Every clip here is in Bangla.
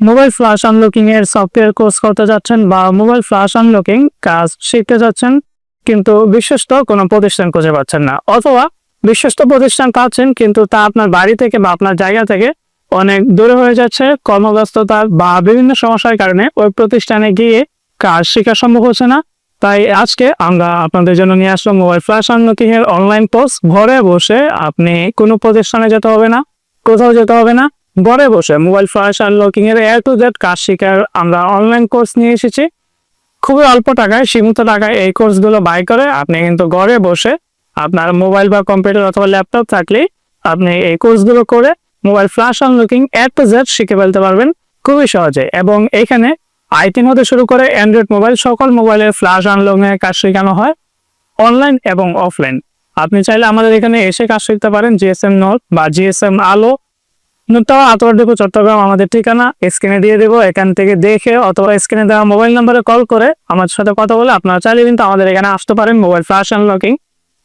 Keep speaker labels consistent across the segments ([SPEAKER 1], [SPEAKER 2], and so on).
[SPEAKER 1] মোবাইল ফ্ল্যাশ আনলকিং এর সফটওয়্যার কোর্স করতে যাচ্ছেন বা মোবাইল ফ্ল্যাশ আনলকিং কাজ শিখতে যাচ্ছেন, কিন্তু বিশ্বস্ত কোনো প্রতিষ্ঠান খুঁজে পাচ্ছেন না। অথবা বিশ্বস্ত প্রতিষ্ঠান পাচ্ছেন, কিন্তু তা আপনার বাড়ি থেকে বা আপনার জায়গা থেকে অনেক দূরে হয়ে যাচ্ছে। কর্মব্যস্ততা বা বিভিন্ন সমস্যার কারণে ওই প্রতিষ্ঠানে গিয়ে কাজ শেখা সম্ভব হচ্ছে না। তাই আজকে আমরা আপনাদের জন্য নিয়ে আসলাম মোবাইল ফ্ল্যাশ আনলকিং এর অনলাইন কোর্স। ঘরে বসে আপনি কোনো প্রতিষ্ঠানে যেতে হবে না, কোথাও যেতে হবে না। ঘরে বসে মোবাইল ফ্ল্যাশ আনলকিং এর এ টু জেড কাজ শেখার আমরা অনলাইন কোর্স নিয়ে এসেছি। খুবই অল্প টাকায়, সীমিত টাকায় এই কোর্সগুলো বাই করে আপনি কিন্তু ঘরে বসে আপনার মোবাইল বা কম্পিউটার অথবা ল্যাপটপ থাকলে আপনি এই কোর্সগুলো করে mobile flash unlocking A to Z শিখে ফেলতে পারবেন খুবই সহজে। এবং এখানে আইটি হতে শুরু করে অ্যান্ড্রয়েড মোবাইল সকল মোবাইলের ফ্ল্যাশ আনলকিং এর কাজ শেখানো হয় অনলাইন এবং অফলাইন আপনি চাইলে আমাদের এখানে এসে কাজ শিখতে পারেন জিএসএম নোট বা জিএসএম আলো তাও আতরডেপো চট্টগ্রাম আমাদের ঠিকানা, স্ক্রিনে দিয়ে দেবো, এখান থেকে দেখে অথবা স্ক্রিনে দেওয়া মোবাইল নাম্বারে কল করে আমার সাথে কথা বলে আপনারা চাইলে কিন্তু আমাদের এখানে আসতে পারেন মোবাইল ফ্ল্যাশ আনলকিং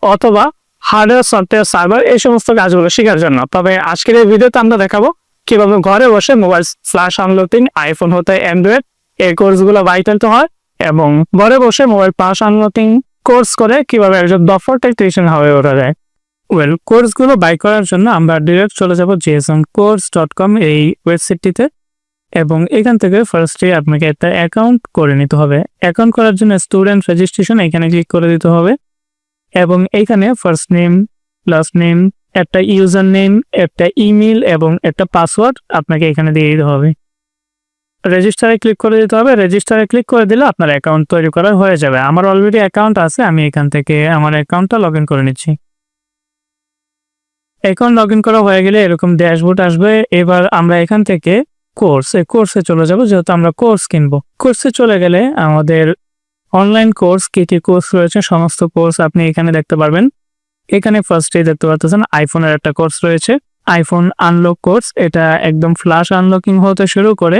[SPEAKER 1] অথবা হার্ডওয়্যার, সফটওয়্যার সার্ভার এই সমস্ত কাজগুলো শেখার জন্য। তবে আজকের এই ভিডিওতে আমরা দেখাবো কীভাবে ঘরে বসে মোবাইল ফ্ল্যাশ আনলকিং, আইফোন হতে অ্যান্ড্রয়েড, এই কোর্সগুলো বাই করতে হয়, এবং ঘরে বসে মোবাইল ফ্ল্যাশ আনলকিং কোর্স করে কীভাবে একজন দফর টেকনিশিয়ান হয়ে ওঠা যায়। ওয়েল কোর্সগুলো বাই করার জন্য আমরা ডিরেক্ট চলে যাব জিএসএম কোর্স ডট কম এই ওয়েবসাইটটিতে এবং এখান থেকে ফার্স্টে আপনাকে একটা অ্যাকাউন্ট করে নিতে হবে। অ্যাকাউন্ট করার জন্য স্টুডেন্ট রেজিস্ট্রেশন এখানে ক্লিক করে দিতে হবে এবং এখানে ফার্স্ট নেম লাস্ট নেম একটা ইউজার নেম একটা ইমেল এবং একটা পাসওয়ার্ড আপনাকে এখানে দিয়ে দিতে হবে। রেজিস্টারে ক্লিক করে দিতে হবে। রেজিস্টারে ক্লিক করে দিলে আপনার অ্যাকাউন্ট তৈরি করা হয়ে যাবে। আমার অলরেডি অ্যাকাউন্ট আছে, আমি এখান থেকে আমার অ্যাকাউন্টটা লগ করে নিচ্ছি। অ্যাকাউন্ট লগ ইন করা হয়ে গেলে এরকম ড্যাশবোর্ড আসবে। এবার আমরা এখান থেকে কোর্স এই কোর্সে চলে যাব, যেহেতু আমরা কোর্স কিনবো। কোর্সে চলে গেলে আমাদের অনলাইন কোর্স কি কি কোর্স রয়েছে, সমস্ত কোর্স আপনি এখানে দেখতে পারবেন। এখানে ফার্স্টে দেখতে পাচ্ছেন আইফোনের একটা কোর্স রয়েছে। আইফোন আনলক কোর্স এটা একদম ফ্ল্যাশ আনলকিং হতে শুরু করে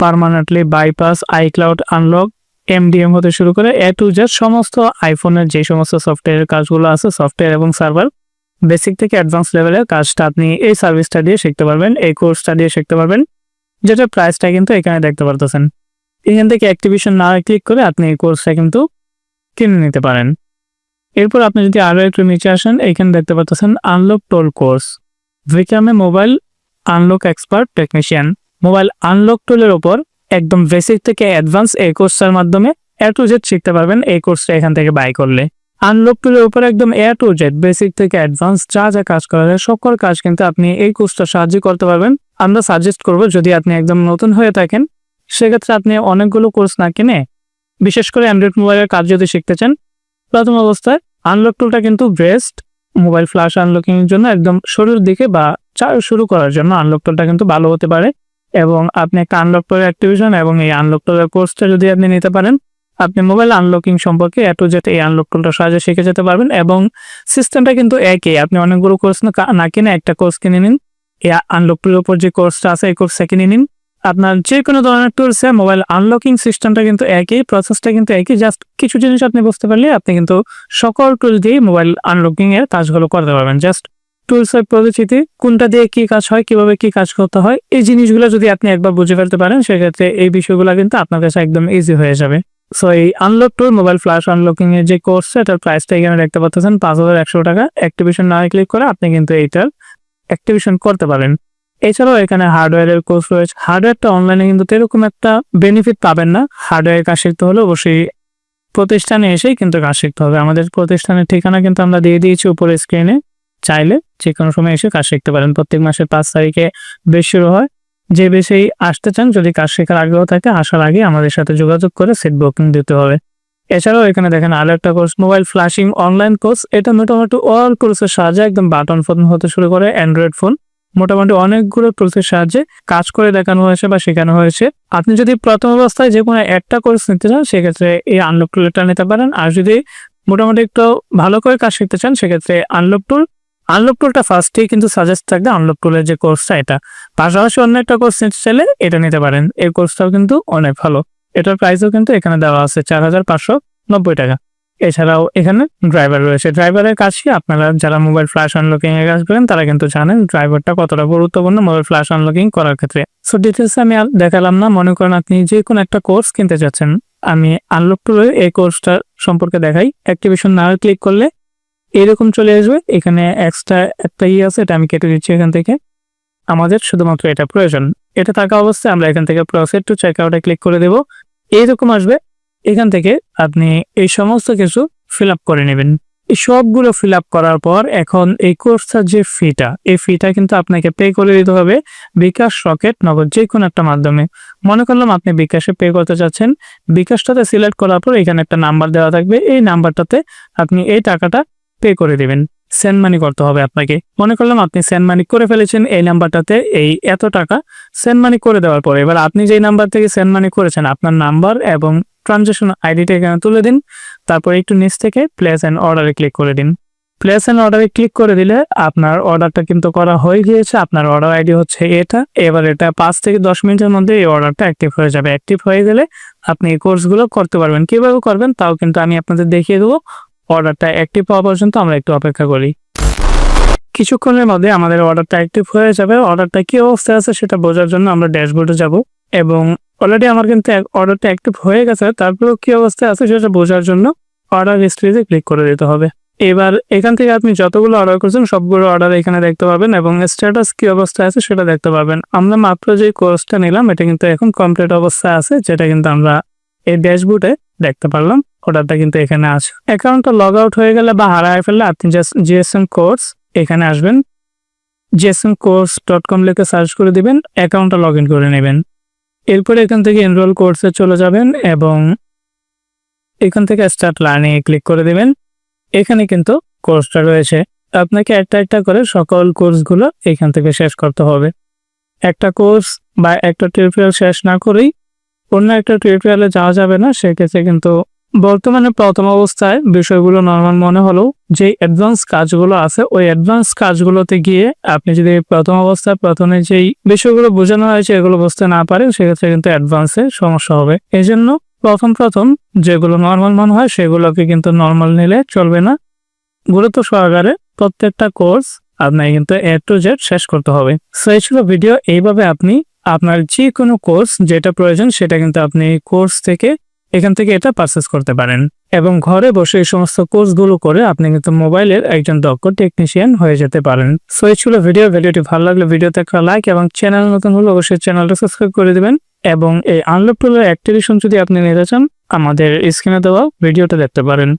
[SPEAKER 1] permanently bypass iCloud unlock MDM হতে শুরু করে এ টু জেড সমস্ত আইফোনের যে সমস্ত সফটওয়্যারের কাজগুলো আছে সফটওয়্যার এবং সার্ভার বেসিক থেকে অ্যাডভান্স লেভেলের কাজটা আপনি এই সার্ভিসটা দিয়ে শিখতে পারবেন, এই কোর্সটা দিয়ে শিখতে পারবেন। যেটা প্রাইসটা কিন্তু এখানে দেখতে পারতেছেন। এখান থেকে অ্যাক্টিভেশন না ক্লিক করে আপনি এই কোর্সটা কিন্তু কিনে নিতে পারেন। এরপর আপনি যদি আরও একটু নিচে আসেন, এখানে দেখতে পাচ্ছেন unlock tool course ভিকামে mobile unlock expert technician mobile unlock টোলের ওপর একদম বেসিক থেকে অ্যাডভান্স এই কোর্সটার মাধ্যমে এ টু জেড শিখতে পারবেন, এই কোর্সটা এখান থেকে বাই করলে। আনলক টুলের উপর একদম এ টু জেড বেসিক থেকে অ্যাডভান্স যা যা কাজ করা যায়, সকল কাজ কিন্তু আপনি এই কোর্সটা সাহায্য করতে পারবেন। আমরা সাজেস্ট করব যদি আপনি একদম নতুন হয়ে থাকেন, সেক্ষেত্রে আপনি অনেকগুলো কোর্স না কিনে, বিশেষ করে অ্যান্ড্রয়েড মোবাইলের কাজ যদি শিখতে চান, প্রথম অবস্থায় আনলক টুলটা কিন্তু বেস্ট মোবাইল ফ্ল্যাশ আনলকিং এর জন্য একদম শুরুর দিকে বা শুরু করার জন্য আনলক টুলটা কিন্তু ভালো হতে পারে। এবং আপনি একটা আনলক টুলের অ্যাক্টিভেশন এবং এই আনলক টুলের কোর্সটা যদি আপনি নিতে পারেন আপনি মোবাইল আনলকিং সম্পর্কে এত যেতে এই আনলক টুলটা সাহায্যে শিখে যেতে পারবেন এবং সিস্টেমটা কিন্তু একই। আপনি অনেকগুলো কোর্স না কিনে একটা কোর্স কিনে নিন। এই আনলক টুলের উপর যে কোর্সটা আছে, এই কোর্সটা কিনে নিন। আপনার যে কোনো ধরনের টুলসে মোবাইল আনলকিং সিস্টেমটা কিন্তু একই প্রসেসটা কিন্তু একই জাস্ট কিছু জিনিস আপনি বুঝতে পারলে আপনি কিন্তু সকল টুল দিয়ে মোবাইল আনলকিং এর কাজগুলো করতে পারবেন। জাস্ট টুলস এর পরিচিতি কোনটা দিয়ে কি কাজ হয়, কীভাবে কি কাজ করতে হয়, এই জিনিসগুলো যদি আপনি একবার বুঝে ফেলতে পারেন, সেক্ষেত্রে এই বিষয়গুলো কিন্তু আপনার কাছে একদম ইজি হয়ে যাবে। সো এই unlock tool mobile flash unlocking এর যে কোর্স এটার প্রাইসটা এখানে দেখতে পাচ্ছেন, পাঁচ হাজার একশো টাকা। অ্যাক্টিভেশন না ক্লিক করে আপনি কিন্তু এইটার অ্যাক্টিভেশন করতে পারেন। এছাড়াও এখানে হার্ডওয়্যারের কোর্স রয়েছে। হার্ডওয়্যারটা অনলাইনে কিন্তু এরকম একটা বেনিফিট পাবেন না। হার্ডওয়্যার কাজ শিখতে হলে অবশ্যই প্রতিষ্ঠানে এসেই কিন্তু কাজ শিখতে হবে। আমাদের প্রতিষ্ঠানের ঠিকানা কিন্তু আমরা দিয়ে দিয়েছি উপরে স্ক্রিনে চাইলে যে কোনো সময় এসে কাজ শিখতে পারেন। প্রত্যেক মাসের পাঁচ তারিখে বেশ শুরু হয়। যে বেশেই আসতে চান, যদি কাজ শেখার আগ্রহ থাকে, আসার আগে আমাদের সাথে যোগাযোগ করে সিট বুকিং দিতে হবে। এছাড়াও এখানে দেখেন আরও একটা course mobile flashing online course এটা মোটামুটি অল কোর্সের সাহায্যে একদম বাটন ফোন হতে শুরু করে অ্যান্ড্রয়েড ফোন মোটামুটি অনেকগুলো কোর্সের সাহায্যে কাজ করে দেখানো হয়েছে বা শেখানো হয়েছে। আপনি যদি প্রথম অবস্থায় যে কোনো একটা কোর্স নিতে চান, সেক্ষেত্রে এই আনলক টুলটা নিতে পারেন। আর যদি মোটামুটি একটু ভালো করে কাজ শিখতে চান, সেক্ষেত্রে আনলক টুল আনলক টুলটা ফার্স্টেই কিন্তু সাজেস্ট থাকবে আনলক টুলের যে কোর্সটা এটা। পাশাপাশি অন্য একটা কোর্স নিতে চাইলে এটা নিতে পারেন। এই কোর্সটাও কিন্তু অনেক ভালো। এটার প্রাইসও কিন্তু এখানে দেওয়া আছে চার হাজার পাঁচশো নব্বই টাকা। এছাড়াও এখানে ড্রাইভার রয়েছে। ড্রাইভারের কাজই আপনারা যারা মোবাইল ফ্ল্যাশ আনলকিং এর কাজ করেন, তারা কিন্তু জানেন ড্রাইভারটা কতটা গুরুত্বপূর্ণ মোবাইল ফ্ল্যাশ আনলকিং করার ক্ষেত্রে। সো ডিটেলস আমি আর দেখালাম না। মনে করেন আপনি যে কোনো একটা কোর্স কিনতে চাচ্ছেন আমি আনলক টুলে এই কোর্সটা সম্পর্কে দেখাই। অ্যাক্টিভেশন না ক্লিক করলে এরকম চলে আসবে। এখানে এক্সট্রা একটা ই আছে, এটা আমি কেটে দিচ্ছি এখান থেকে। আমাদের শুধুমাত্র এটা প্রয়োজন। এটা থাকা অবস্থায় আমরা এখান থেকে প্রসেড টু চেক আউটে ক্লিক করে দেব। এইরকম আসবে। এখান থেকে আপনি এই সমস্ত কিছু ফিল করে নেবেন। এই সবগুলো ফিল করার পর এখন এই কোর্সটার যে ফিটা এই ফিটা কিন্তু আপনাকে পে করে দিতে হবে বিকাশ রকেট নগদ যে কোনো একটা মাধ্যমে। মনে করলাম আপনি বিকাশে পে করতে চাচ্ছেন। বিকাশটাতে সিলেক্ট করার পর এখানে একটা নাম্বার দেওয়া থাকবে। এই নাম্বারটাতে আপনি এই টাকাটা পে করে দিবেন। সেন্ড মানি করতে হবে আপনাকে। মনে করলাম আপনি সেন্ড মানি করে ফেলেছেন, এই নাম্বারটাতে এই এত টাকা সেন্ড মানি করে দেওয়ার পরে এবার আপনি যেই নাম্বার থেকে সেন্ড মানি করেছেন, আপনার নাম্বার এবং ট্রানজেকশন আইডিটা এখানে তুলে দিন। তারপর একটু নিচ থেকে প্লেস অ্যান্ড অর্ডারে ক্লিক করে দিন। প্লেস অ্যান্ড অর্ডারে ক্লিক করে দিলে আপনার অর্ডারটা কিন্তু করা হয়ে গিয়েছে। আপনার অর্ডার আইডি হচ্ছে এটা। এবার এটা পাঁচ থেকে দশ মিনিটের মধ্যে এই অর্ডারটা অ্যাক্টিভ হয়ে যাবে। অ্যাক্টিভ হয়ে গেলে আপনি এই কোর্সগুলো করতে পারবেন। কীভাবে করবেন তাও কিন্তু আমি আপনাদের দেখিয়ে দেবো। অর্ডারটা অ্যাক্টিভ হওয়া পর্যন্ত আমরা একটু অপেক্ষা করি। কিছুক্ষণের মধ্যে আমাদের অর্ডারটা অ্যাক্টিভ হয়ে যাবে। অর্ডারটা কী অবস্থায় আছে সেটা বোঝার জন্য আমরা ড্যাশবোর্ডে যাব এবং অলরেডি আমার কিন্তু অর্ডারটা অ্যাক্টিভ হয়ে গেছে, তারপরেও কী অবস্থায় আছে সেটা বোঝার জন্য অর্ডার হিস্ট্রিতে ক্লিক করে দিতে হবে। এবার এখান থেকে আপনি যতগুলো অর্ডার করছেন, সবগুলো অর্ডার এখানে দেখতে পাবেন এবং স্ট্যাটাস কি অবস্থায় আছে সেটা দেখতে পাবেন। আমরা মাত্র যে কোর্সটা নিলাম, এটা কিন্তু এখন কমপ্লিট অবস্থায় আছে, যেটা কিন্তু আমরা এই ড্যাশবোর্ডে দেখতে পারলাম। অর্ডারটা কিন্তু এখানে আছে। অ্যাকাউন্টটা লগ আউট হয়ে গেলে বা হারায় ফেললে আপনি জিএসএম কোর্স এখানে আসবেন। জিএসএম কোর্স ডট কম লিখে সার্চ করে দিবেন, অ্যাকাউন্টটা লগ ইন করে নেবেন। এরপরে এখান থেকে এনরোল কোর্সে চলে যাবেন এবং এখান থেকে স্টার্ট লার্নিং এ ক্লিক করে দিবেন। এখানে কিন্তু কোর্সটা রয়েছে। আপনাকে একটা একটা করে সকল কোর্সগুলো এখান থেকে শেষ করতে হবে। একটা কোর্স বা একটা টিউটোরিয়াল শেষ না করেই অন্য একটা টিউটোরিয়ালে যাওয়া যাবে না, সেক্ষেত্রে কিন্তু বর্তমানে প্রথম অবস্থায় বিষয়গুলো নর্মাল মনে হলেও যে অ্যাডভান্স কাজগুলো আছে, ওই অ্যাডভান্স কাজগুলোতে গিয়ে আপনি যদি প্রথম অবস্থায় প্রথমে যেই বিষয়গুলো বোঝানো হয়েছে, এগুলো বুঝতে না পারেন, সেক্ষেত্রে কিন্তু অ্যাডভান্সে সমস্যা হবে। এই জন্য প্রথম প্রথম যেগুলো নর্মাল মনে হয়, সেগুলোকে কিন্তু নর্মাল নিলে চলবে না। গুরুত্ব সহকারে প্রত্যেকটা কোর্স আপনাকে কিন্তু এ টু জেড শেষ করতে হবে। সো এই ছিল ভিডিও এইভাবে আপনি আপনার যে কোনো কোর্স যেটা প্রয়োজন, সেটা কিন্তু আপনি কোর্স থেকে এখান থেকে এটা পারচেস করতে পারেন। এবং ঘরে বসে এই সমস্ত কোর্সগুলো করে আপনি কিন্তু মোবাইলের একজন দক্ষ টেকনিশিয়ান হয়ে যেতে পারেন। সো এই ছিল ভিডিও ভিডিওটি ভালো লাগলে ভিডিওতে একটা লাইক এবং চ্যানেল নতুন হলে অবশ্যই চ্যানেলটা সাবস্ক্রাইব করে দেবেন। এবং এই আনলক টুলের অ্যাক্টিভেশন যদি আপনি নিতে চান, আমাদের স্ক্রিনে দেওয়া ভিডিওটা দেখতে পারেন।